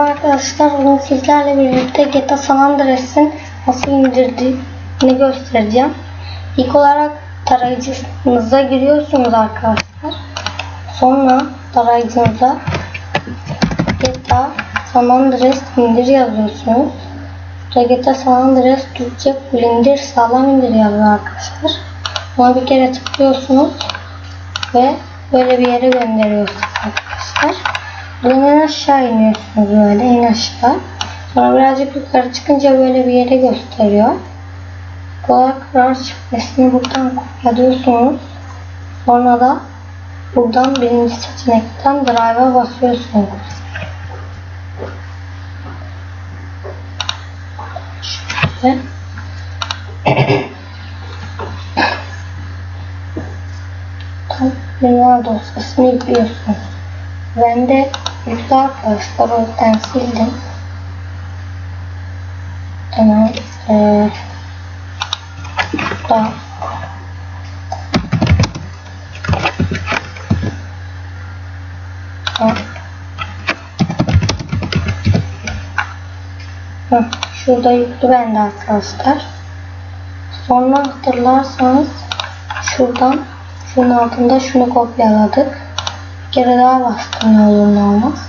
arkadaşlar bugün sizlerle birlikte GTA San Andreas'ın nasıl indirdiğini göstereceğim. İlk olarak tarayıcınıza giriyorsunuz arkadaşlar. Sonra tarayıcınıza GTA San Andreas indir yazıyorsunuz. Burada GTA San Andreas Türkçe full indir sağlam indir yazıyor arkadaşlar. Ona bir kere tıklıyorsunuz ve böyle bir yere gönderiyorsunuz arkadaşlar. Buradan en aşağı iniyorsunuz böyle en aşağı. Sonra birazcık yukarı çıkınca böyle bir yere gösteriyor. Kolay karar şifresini buradan kopyalıyorsunuz. Sonra da buradan birinci seçenekten drive'a basıyorsunuz. Şöyle. Tam bir dosyasını yüklüyorsunuz. Ben de yüklü arkadaşlar o yüzden sildim. Hemen ee, da. Hı, Şurada yüklü bende arkadaşlar. Sonra hatırlarsanız şuradan şunun altında şunu kopyaladık. Kere daha bastım ne olur ne olmaz.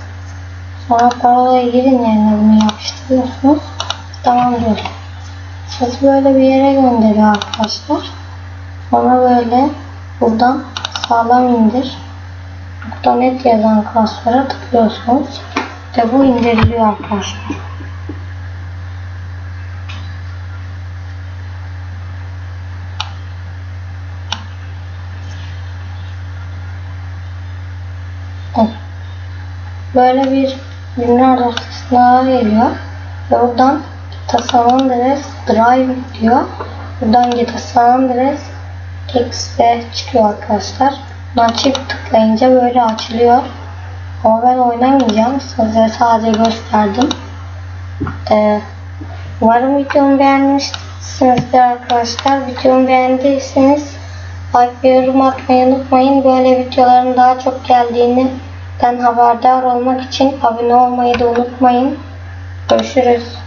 Sonra parolaya girin yerine bunu yapıştırıyorsunuz. Tamam diyorsunuz. Siz böyle bir yere gönderiyor arkadaşlar. Sonra böyle buradan sağlam indir. Burada net yazan klasöre tıklıyorsunuz. Ve bu indiriliyor arkadaşlar. Böyle bir ürünler dosyasına geliyor. Ve buradan Gita San Andreas Drive diyor. Buradan Gita San Andreas X'de çıkıyor arkadaşlar. Buna çift tıklayınca böyle açılıyor. Ama ben oynamayacağım. Size sadece gösterdim. Ee, umarım videomu beğenmişsinizdir arkadaşlar. Videomu beğendiyseniz like ve yorum atmayı unutmayın. Böyle videoların daha çok geldiğini ben haberdar olmak için abone olmayı da unutmayın. Görüşürüz.